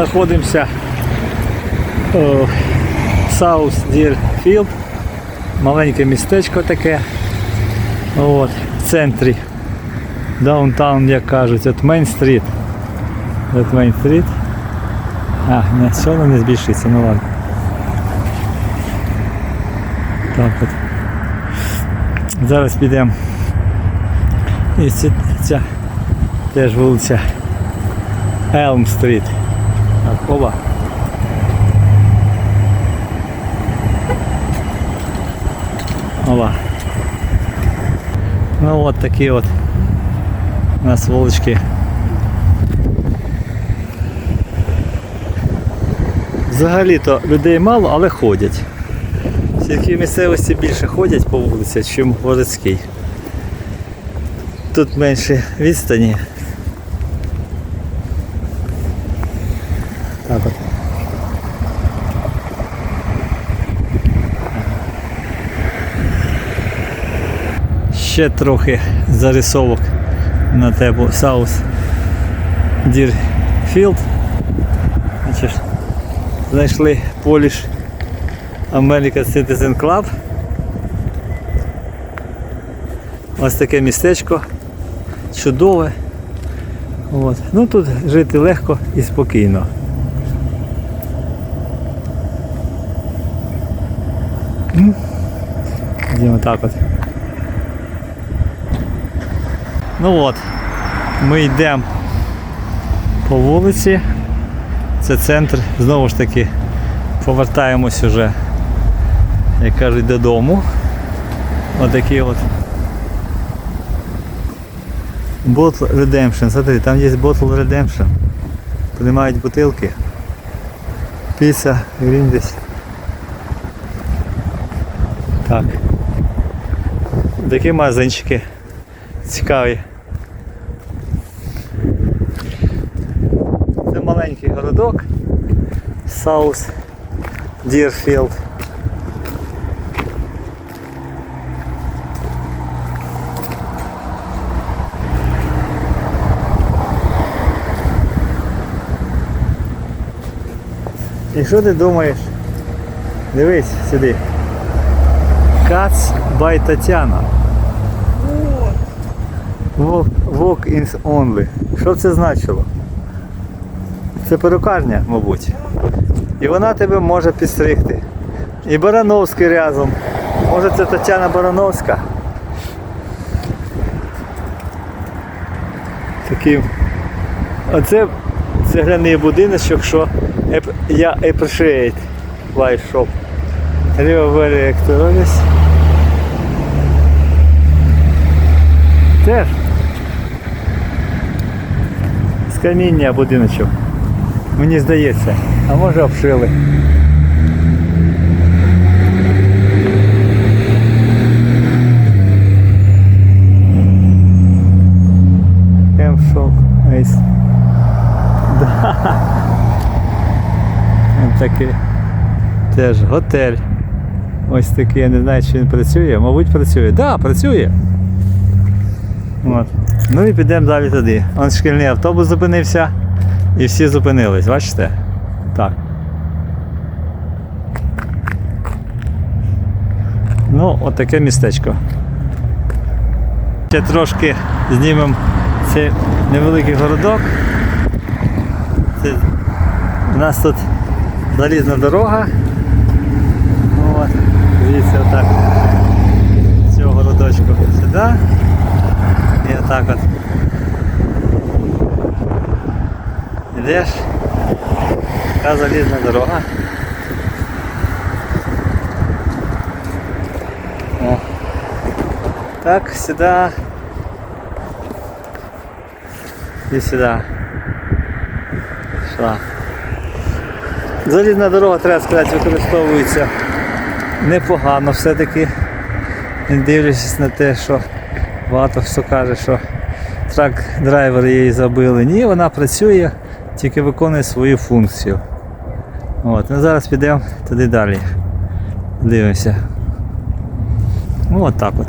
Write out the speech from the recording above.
знаходимося в South Deerfield. Маленьке містечко таке. От, в центрі. Даунтаун, як кажуть, от Мейн-стріт. От Мейн-стріт. А, не, все воно не збільшується, ну ладно. Так от. Зараз підемо. І ця, ця теж вулиця Елм Оба. Оба. Ну от такі от у нас вулички. Взагалі-то людей мало, але ходять. В сільській місцевості більше ходять по вулиці, ніж городській. Тут менше відстані. Так от. Ще трохи зарисовок на тему South Deerfield. Значить, знайшли Polish American Citizen Club. Ось таке містечко. Чудове. От. Ну тут жити легко і спокійно. М. Йдемо так от. Ну от, ми йдемо по вулиці. Це центр, знову ж таки, повертаємось уже, як кажуть, додому. Отакий от. Bottle Redemption. Смотри, там є Bottle Redemption. Приймають бутилки. Піца, гріндесь. Так. Такі магазинчики цікаві. Це маленький городок. South Deerfield. І що ти думаєш? Дивись сюди. Cats by Тетяна. Walk, walk-ins only. Що б це значило? Це перукарня, мабуть. І вона тебе може підстригти. І Барановський рядом. Може це Тетяна Барановська. Такий. Оце цегляний будиночок, що я appreciate life shop. Very Electronics. Теж. З каміння будиночок. Мені здається. А може обшили. Хемшоп. Айс. Да. Такий. Теж готель. Ось такий, я не знаю, чи він працює. Мабуть, працює. Так, да, працює. От. Ну і підемо далі туди. Он шкільний автобус зупинився і всі зупинились, бачите? Так. Ну, от містечко. Ще трошки знімемо цей невеликий городок. Це у нас тут залізна дорога. От, дивіться отак. З цього городочку сюди. І отак от. Ідеш. Така залізна дорога. Так, сюди. І сюди. Шла. Залізна дорога, треба сказати, використовується непогано все-таки. Не дивлячись на те, що багато хто каже, що трак-драйвер її забили. Ні, вона працює, тільки виконує свою функцію. От, ну Зараз підемо туди далі. Дивимося. Ну от так от.